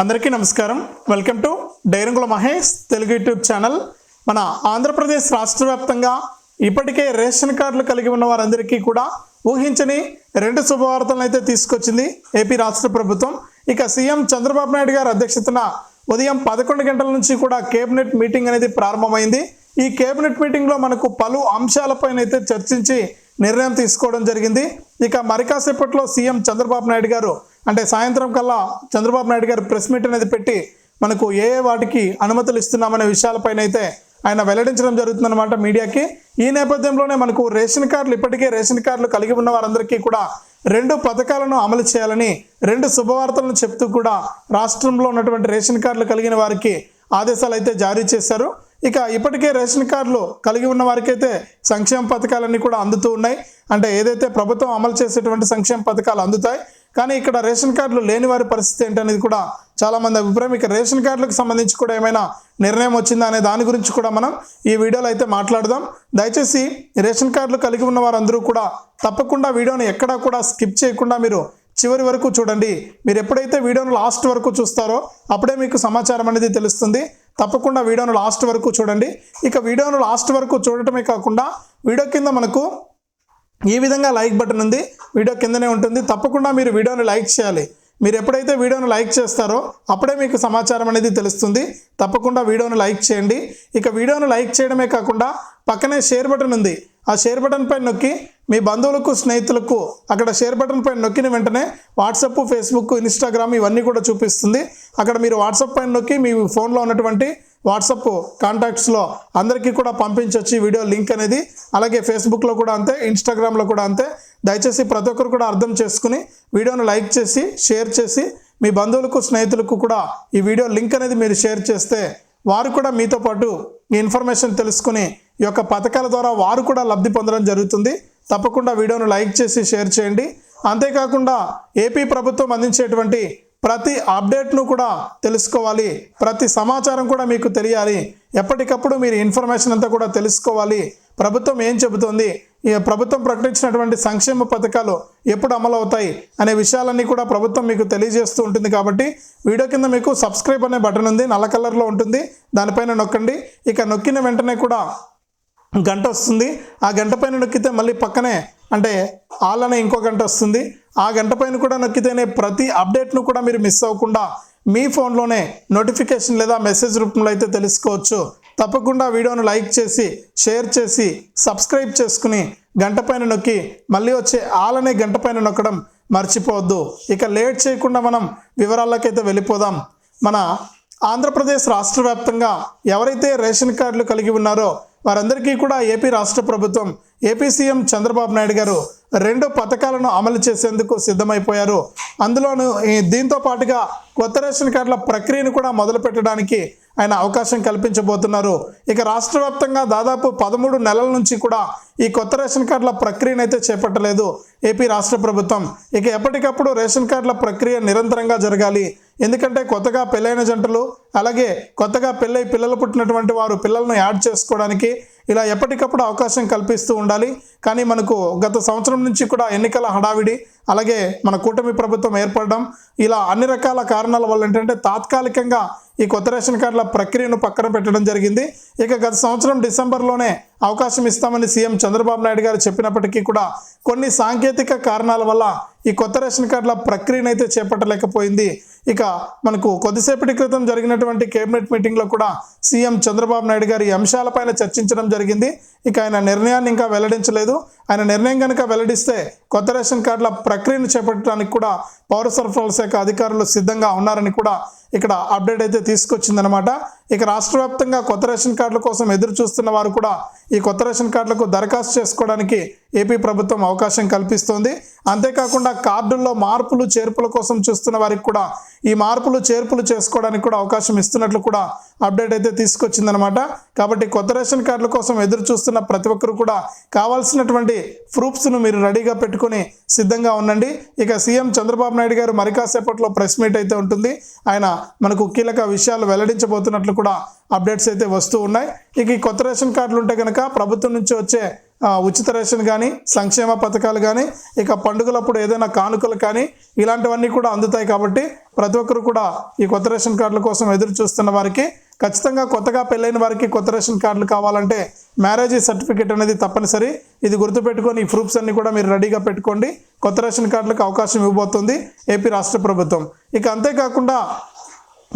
అందరికీ నమస్కారం. Welcome to డైరంగుల మహేష్ తెలుగు యూట్యూబ్ ఛానల్. మన ఆంధ్రప్రదేశ్ రాష్ట్ర వ్యాప్తంగా ఇప్పటికే రేషన్ కార్డులు కలిగి ఉన్న వారందరికీ కూడా ఊహించని రెండు శుభవార్తలను అయితే తీసుకొచ్చింది ఏపీ రాష్ట్ర ప్రభుత్వం. ఇక సీఎం చంద్రబాబు నాయుడు గారి అధ్యక్షతన ఉదయం పదకొండు గంటల నుంచి కూడా కేబినెట్ మీటింగ్ అనేది ప్రారంభమైంది. ఈ కేబినెట్ మీటింగ్లో మనకు పలు అంశాలపైన అయితే చర్చించి నిర్ణయం తీసుకోవడం జరిగింది. ఇక మరికాసేపట్లో సీఎం చంద్రబాబు నాయుడు గారు అంటే సాయంత్రం కల్లా చంద్రబాబు నాయుడు గారు ప్రెస్ మీట్ అనేది పెట్టి మనకు ఏ ఏ వాటికి అనుమతులు ఇస్తున్నామనే విషయాలపైన అయితే ఆయన వెల్లడించడం జరుగుతుందన్నమాట మీడియాకి. ఈ నేపథ్యంలోనే మనకు రేషన్ కార్డులు ఇప్పటికే రేషన్ కార్డులు కలిగి ఉన్న వారందరికీ కూడా రెండు పథకాలను అమలు చేయాలని రెండు శుభవార్తలను చెప్తూ కూడా రాష్ట్రంలో ఉన్నటువంటి రేషన్ కార్డులు కలిగిన వారికి ఆదేశాలు అయితే జారీ చేశారు. ఇక ఇప్పటికే రేషన్ కార్డులు కలిగి ఉన్న వారికైతే సంక్షేమ పథకాలన్నీ కూడా అందుతూ ఉన్నాయి. అంటే ఏదైతే ప్రభుత్వం అమలు చేసేటువంటి సంక్షేమ పథకాలు అందుతాయి కానీ ఇక్కడ రేషన్ కార్డులు లేని వారి పరిస్థితి ఏంటనేది కూడా చాలామంది అభిప్రాయం. ఇక రేషన్ కార్డులకు సంబంధించి కూడా ఏమైనా నిర్ణయం వచ్చిందా అనే దాని గురించి కూడా మనం ఈ వీడియోలో అయితే మాట్లాడదాం. దయచేసి రేషన్ కార్డులు కలిగి ఉన్న వారందరూ కూడా తప్పకుండా వీడియోని ఎక్కడా కూడా స్కిప్ చేయకుండా మీరు చివరి వరకు చూడండి. మీరు ఎప్పుడైతే వీడియోను లాస్ట్ వరకు చూస్తారో అప్పుడే మీకు సమాచారం అనేది తెలుస్తుంది. తప్పకుండా వీడియోను లాస్ట్ వరకు చూడండి. ఇక వీడియోను లాస్ట్ వరకు చూడటమే కాకుండా వీడియో కింద మనకు ఈ విధంగా లైక్ బటన్ ఉంది. వీడియో కిందనే ఉంటుంది. తప్పకుండా మీరు వీడియోని లైక్ చేయాలి. మీరు ఎప్పుడైతే వీడియోను లైక్ చేస్తారో అప్పుడే మీకు సమాచారం అనేది తెలుస్తుంది. తప్పకుండా వీడియోను లైక్ చేయండి. ఇక వీడియోను లైక్ చేయడమే కాకుండా పక్కనే షేర్ బటన్ ఉంది. ఆ షేర్ బటన్ పై నొక్కి మీ బంధువులకు స్నేహితులకు అక్కడ షేర్ బటన్ పైన నొక్కిన వెంటనే వాట్సప్ ఫేస్బుక్ ఇన్స్టాగ్రామ్ ఇవన్నీ కూడా చూపిస్తుంది. అక్కడ మీరు వాట్సాప్ పైన నొక్కి మీ ఫోన్లో ఉన్నటువంటి వాట్సప్ కాంటాక్ట్స్లో అందరికీ కూడా పంపించవచ్చు ఈ వీడియో లింక్ అనేది. అలాగే ఫేస్బుక్లో కూడా అంతే ఇన్స్టాగ్రామ్లో కూడా అంతే. దయచేసి ప్రతి ఒక్కరు కూడా అర్థం చేసుకుని వీడియోను లైక్ చేసి షేర్ చేసి మీ బంధువులకు స్నేహితులకు కూడా ఈ వీడియో లింక్ అనేది మీరు షేర్ చేస్తే వారు కూడా మీతో పాటు ఈ ఇన్ఫర్మేషన్ తెలుసుకుని ఈ యొక్క పథకాల ద్వారా వారు కూడా లబ్ధి పొందడం జరుగుతుంది. తప్పకుండా వీడియోను లైక్ చేసి షేర్ చేయండి. అంతేకాకుండా ఏపీ ప్రభుత్వం అందించేటువంటి ప్రతి అప్డేట్ను కూడా తెలుసుకోవాలి. ప్రతి సమాచారం కూడా మీకు తెలియాలి. ఎప్పటికప్పుడు మీరు ఇన్ఫర్మేషన్ అంతా కూడా తెలుసుకోవాలి. ప్రభుత్వం ఏం చెబుతోంది? ఈ ప్రభుత్వం ప్రకటించినటువంటి సంక్షేమ పథకాలు ఎప్పుడు అమలు అవుతాయి? అనే విషయాలన్నీ కూడా ప్రభుత్వం మీకు తెలియజేస్తూ ఉంటుంది కాబట్టి వీడియో కింద మీకు సబ్స్క్రైబ్ అనే బటన్ ఉంది. నల్ల కలర్లో ఉంటుంది. దానిపైన నొక్కండి. ఇక నొక్కిన వెంటనే కూడా గంట వస్తుంది. ఆ గంట పైన నొక్కితే మళ్ళీ పక్కనే అంటే ఆల్ అనే ఇంకో గంట వస్తుంది. ఆ గంట పైన కూడా నొక్కితేనే ప్రతి అప్డేట్ను కూడా మీరు మిస్ అవ్వకుండా మీ ఫోన్లోనే నోటిఫికేషన్ లేదా మెసేజ్ రూపంలో అయితే తెలుసుకోవచ్చు. తప్పకుండా వీడియోను లైక్ చేసి షేర్ చేసి సబ్స్క్రైబ్ చేసుకుని గంట పైన నొక్కి మళ్ళీ వచ్చే ఆల్ అనే గంట పైన నొక్కడం మర్చిపోవద్దు. ఇక లేట్ చేయకుండా మనం వివరాలకైతే వెళ్ళిపోదాం. మన ఆంధ్రప్రదేశ్ రాష్ట్ర వ్యాప్తంగా ఎవరైతే రేషన్ కార్డులు కలిగి ఉన్నారో వారందరికీ కూడా ఏపీ రాష్ట్ర ప్రభుత్వం ఏపీ సీఎం చంద్రబాబు నాయుడు గారు రెండు పథకాలను అమలు చేసేందుకు సిద్ధమైపోయారు. అందులోనూ దీంతో పాటుగా కొత్త రేషన్ కార్డుల ప్రక్రియను కూడా మొదలు పెట్టడానికి ఆయన అవకాశం కల్పించబోతున్నారు. ఇక రాష్ట్ర వ్యాప్తంగా దాదాపు పదమూడు నెలల నుంచి కూడా ఈ కొత్త రేషన్ కార్డుల ప్రక్రియను అయితే చేపట్టలేదు ఏపీ రాష్ట్ర ప్రభుత్వం. ఇక ఎప్పటికప్పుడు రేషన్ కార్డుల ప్రక్రియ నిరంతరంగా జరగాలి. ఎందుకంటే కొత్తగా పెళ్ళైన జంటలు అలాగే కొత్తగా పెళ్ళై పిల్లలు పుట్టినటువంటి వారు పిల్లలను యాడ్ చేసుకోవడానికి ఇలా ఎప్పటికప్పుడు అవకాశం కల్పిస్తూ ఉండాలి. కానీ మనకు గత సంవత్సరం నుంచి కూడా ఎన్నికల హడావిడి అలాగే మన కూటమి ప్రభుత్వం ఏర్పడడం ఇలా అన్ని రకాల కారణాల వల్ల ఏంటంటే తాత్కాలికంగా ఈ కొత్త రేషన్ కార్డుల ప్రక్రియను పక్కన పెట్టడం జరిగింది. ఇక గత సంవత్సరం డిసెంబర్లోనే అవకాశం ఇస్తామని సీఎం చంద్రబాబు నాయుడు గారు చెప్పినప్పటికీ కూడా కొన్ని సాంకేతిక కారణాల వల్ల ఈ కొత్త రేషన్ కార్డుల ప్రక్రియను అయితే చేపట్టలేకపోయింది. ఇక మనకు కొద్దిసేపటి క్రితం జరిగినటువంటి కేబినెట్ మీటింగ్లో కూడా సీఎం చంద్రబాబు నాయుడు గారు ఈ అంశాలపైన చర్చించడం జరిగింది. ఇక ఆయన నిర్ణయాన్ని ఇంకా వెల్లడించలేదు. ఆయన నిర్ణయం కనుక వెల్లడిస్తే కొత్త రేషన్ కార్డుల ప్రక్రియను చేపట్టడానికి కూడా పౌర సరఫరాల శాఖ అధికారులు సిద్ధంగా ఉన్నారని కూడా ఇక్కడ అప్డేట్ అయితే తీసుకొచ్చిందనమాట ఇక రాష్ట్ర వ్యాప్తంగా కొత్త రేషన్ కార్డుల కోసం ఎదురు చూస్తున్న వారు కూడా ఈ కొత్త రేషన్ కార్డులకు దరఖాస్తు చేసుకోవడానికి ఏపీ ప్రభుత్వం అవకాశం కల్పిస్తోంది. అంతేకాకుండా కార్డుల్లో మార్పులు చేర్పుల కోసం చూస్తున్న వారికి కూడా ఈ మార్పులు చేర్పులు చేసుకోవడానికి కూడా అవకాశం ఇస్తున్నట్లు కూడా అప్డేట్ అయితే తీసుకొచ్చిందనమాట కాబట్టి కొత్త రేషన్ కార్డుల కోసం ఎదురు చూస్తున్న ప్రతి ఒక్కరు కూడా కావాల్సినటువంటి ప్రూఫ్స్ను మీరు రెడీగా పెట్టుకుని సిద్ధంగా ఉండండి. ఇక సీఎం చంద్రబాబు నాయుడు గారు మరి కాసేపట్లో ప్రెస్ మీట్ అయితే ఉంటుంది. ఆయన మనకు కీలక విషయాలు వెల్లడించబోతున్నట్లు కూడా అప్డేట్స్ అయితే వస్తూ ఉన్నాయి. ఇక ఈ కొత్త రేషన్ కార్డులు ఉంటే కనుక ప్రభుత్వం నుంచి వచ్చే ఉచిత రేషన్ కానీ సంక్షేమ పథకాలు కానీ ఇక పండుగలప్పుడు ఏదైనా కానుకలు కానీ ఇలాంటివన్నీ కూడా అందుతాయి కాబట్టి ప్రతి ఒక్కరు కూడా ఈ కొత్త రేషన్ కార్డుల కోసం ఎదురు చూస్తున్న వారికి ఖచ్చితంగా కొత్తగా పెళ్ళైన వారికి కొత్త రేషన్ కార్డులు కావాలంటే మ్యారేజ్ సర్టిఫికేట్ అనేది తప్పనిసరి. ఇది గుర్తుపెట్టుకొని ఈ ప్రూఫ్స్ అన్ని కూడా మీరు రెడీగా పెట్టుకోండి. కొత్త రేషన్ కార్డులకు అవకాశం ఇవ్వబోతుంది ఏపీ రాష్ట్ర ప్రభుత్వం. ఇక అంతేకాకుండా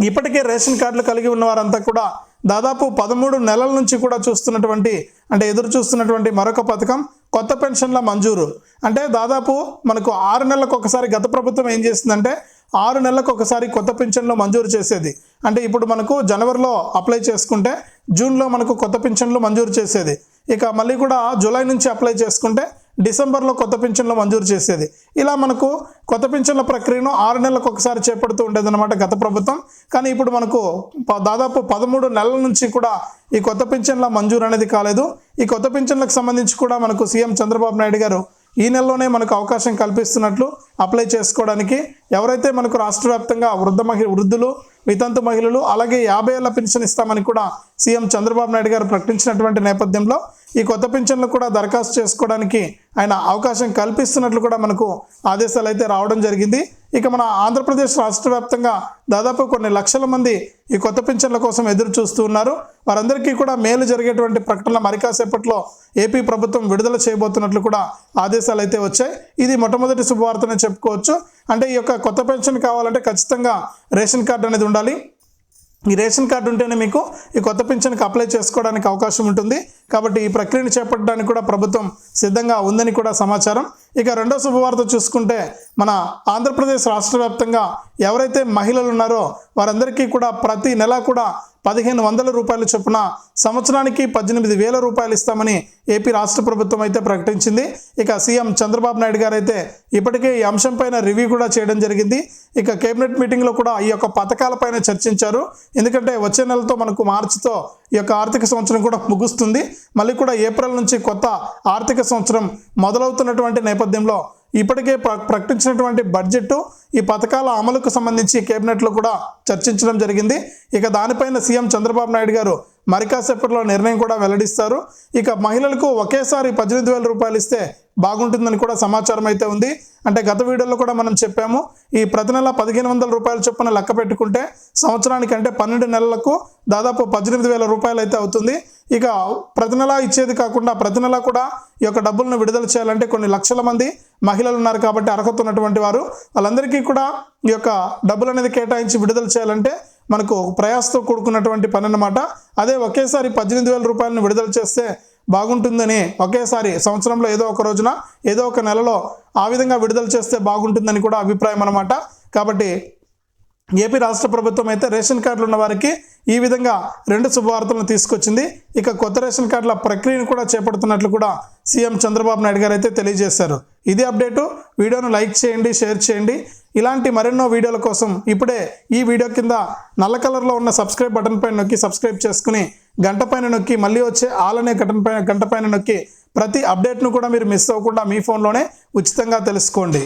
ఇప్పటికే రేషన్ కార్డులు కలిగి ఉన్న వారంతా కూడా దాదాపు పదమూడు నెలల నుంచి కూడా చూస్తున్నటువంటి అంటే ఎదురు చూస్తున్నటువంటి మరొక పథకం కొత్త పెన్షన్ల మంజూరు. అంటే దాదాపు మనకు ఆరు నెలలకు ఒకసారి గత ప్రభుత్వం ఏం చేసిందంటే ఆరు నెలలకు ఒకసారి కొత్త పింఛన్లు మంజూరు చేసేది. అంటే ఇప్పుడు మనకు జనవరిలో అప్లై చేసుకుంటే జూన్లో మనకు కొత్త పింఛన్లు మంజూరు చేసేది. ఇక మళ్ళీ కూడా జూలై నుంచి అప్లై చేసుకుంటే డిసెంబర్లో కొత్త పింఛన్లు మంజూరు చేసేది. ఇలా మనకు కొత్త పింఛన్ల ప్రక్రియను ఆరు నెలలకు ఒకసారి చేపడుతూ ఉండేదన్నమాట గత ప్రభుత్వం. కానీ ఇప్పుడు మనకు దాదాపు పదమూడు నెలల నుంచి కూడా ఈ కొత్త పింఛన్ల మంజూరు అనేది కాలేదు. ఈ కొత్త పింఛన్లకు సంబంధించి కూడా మనకు సీఎం చంద్రబాబు నాయుడు గారు ఈ నెలలోనే మనకు అవకాశం కల్పిస్తున్నట్లు అప్లై చేసుకోవడానికి ఎవరైతే మనకు రాష్ట్ర వ్యాప్తంగా వృద్ధ మహి వృద్ధులు వితంతు మహిళలు అలాగే యాభై ఏళ్ళ పెన్షన్ ఇస్తామని కూడా సీఎం చంద్రబాబు నాయుడు గారు ప్రకటించినటువంటి నేపథ్యంలో ఈ కొత్త పింఛన్లు కూడా దరఖాస్తు చేసుకోవడానికి ఆయన అవకాశం కల్పిస్తున్నట్లు కూడా మనకు ఆదేశాలు అయితే రావడం జరిగింది. ఇక మన ఆంధ్రప్రదేశ్ రాష్ట్ర వ్యాప్తంగా దాదాపు కొన్ని లక్షల మంది ఈ కొత్త పింఛన్ల కోసం ఎదురు చూస్తూ ఉన్నారు. వారందరికీ కూడా మేలు జరిగేటువంటి ప్రకటన మరికాసేపట్లో ఏపీ ప్రభుత్వం విడుదల చేయబోతున్నట్లు కూడా ఆదేశాలు అయితే వచ్చాయి. ఇది మొట్టమొదటి శుభవార్తనే చెప్పుకోవచ్చు. అంటే ఈ యొక్క కొత్త పెన్షన్ కావాలంటే ఖచ్చితంగా రేషన్ కార్డు అనేది ఉండాలి. ఈ రేషన్ కార్డు ఉంటేనే మీకు ఈ కొత్త పింఛన్కి అప్లై చేసుకోవడానికి అవకాశం ఉంటుంది. కాబట్టి ఈ ప్రక్రియను చేపట్టడానికి కూడా ప్రభుత్వం సిద్ధంగా ఉందని కూడా సమాచారం. ఇక రెండో శుభవార్త చూసుకుంటే మన ఆంధ్రప్రదేశ్ రాష్ట్ర వ్యాప్తంగా ఎవరైతే మహిళలు ఉన్నారో వారందరికీ కూడా ప్రతి నెల కూడా పదిహేను వందల రూపాయల చొప్పున సంవత్సరానికి పద్దెనిమిది వేల రూపాయలు ఇస్తామని ఏపీ రాష్ట్ర ప్రభుత్వం అయితే ప్రకటించింది. ఇక సీఎం చంద్రబాబు నాయుడు గారు అయితే ఇప్పటికే ఈ అంశంపైన రివ్యూ కూడా చేయడం జరిగింది. ఇక కేబినెట్ మీటింగ్లో కూడా ఈ యొక్క పథకాలపైన చర్చించారు. ఎందుకంటే వచ్చే నెలతో మనకు మార్చితో ఈ యొక్క ఆర్థిక సంవత్సరం కూడా ముగుస్తుంది. మళ్ళీ కూడా ఏప్రిల్ నుంచి కొత్త ఆర్థిక సంవత్సరం మొదలవుతున్నటువంటి నేపథ్యంలో నేపథ్యంలో ఇప్పటికే ప్ర ప్రకటించినటువంటి బడ్జెట్ ఈ పథకాల అమలుకు సంబంధించి కేబినెట్లో కూడా చర్చించడం జరిగింది. ఇక దానిపైన సీఎం చంద్రబాబు నాయుడు గారు మరికాసేపట్లో నిర్ణయం కూడా వెల్లడిస్తారు. ఇక మహిళలకు ఒకేసారి పద్దెనిమిది వేల రూపాయలు ఇస్తే బాగుంటుందని కూడా సమాచారం అయితే ఉంది. అంటే గత వీడియోలో కూడా మనం చెప్పాము ఈ ప్రతి నెల పదిహేను వందల రూపాయల చొప్పున లెక్క పెట్టుకుంటే సంవత్సరానికి అంటే పన్నెండు నెలలకు దాదాపు పద్దెనిమిది వేల రూపాయలు అయితే అవుతుంది. ఇక ప్రతి నెల ఇచ్చేది కాకుండా ప్రతి నెల కూడా ఈ యొక్క డబ్బులను విడుదల చేయాలంటే కొన్ని లక్షల మంది మహిళలు ఉన్నారు కాబట్టి అర్హత ఉన్నటువంటి వారు. వాళ్ళందరికీ కూడా ఈ యొక్క డబ్బులు అనేది కేటాయించి విడుదల చేయాలంటే మనకు ప్రయాసతో కూడుకున్నటువంటి పని అన్నమాట. అదే ఒకేసారి పద్దెనిమిది వేల రూపాయలను విడుదల చేస్తే బాగుంటుందని ఒకేసారి సంవత్సరంలో ఏదో ఒక రోజున ఏదో ఒక నెలలో ఆ విధంగా విడుదల చేస్తే బాగుంటుందని కూడా అభిప్రాయం అన్నమాట. కాబట్టి ఏపీ రాష్ట్ర ప్రభుత్వం అయితే రేషన్ కార్డులు ఉన్న వారికి ఈ విధంగా రెండు శుభవార్తలను తీసుకొచ్చింది. ఇక కొత్త రేషన్ కార్డుల ప్రక్రియను కూడా చేపడుతున్నట్లు కూడా సీఎం చంద్రబాబు నాయుడు గారు అయితే తెలియజేశారు. ఇది అప్డేటు. వీడియోను లైక్ చేయండి షేర్ చేయండి. ఇలాంటి మరెన్నో వీడియోల కోసం ఇప్పుడే ఈ వీడియో కింద నల్ల కలర్లో ఉన్న సబ్స్క్రైబ్ బటన్ పైన నొక్కి సబ్స్క్రైబ్ చేసుకుని గంట పైన నొక్కి మళ్ళీ వచ్చే ఆల్ అనే గంట పైన గంట పైన నొక్కి ప్రతి అప్డేట్ను కూడా మీరు మిస్ అవ్వకుండా మీ ఫోన్లోనే ఉచితంగా తెలుసుకోండి.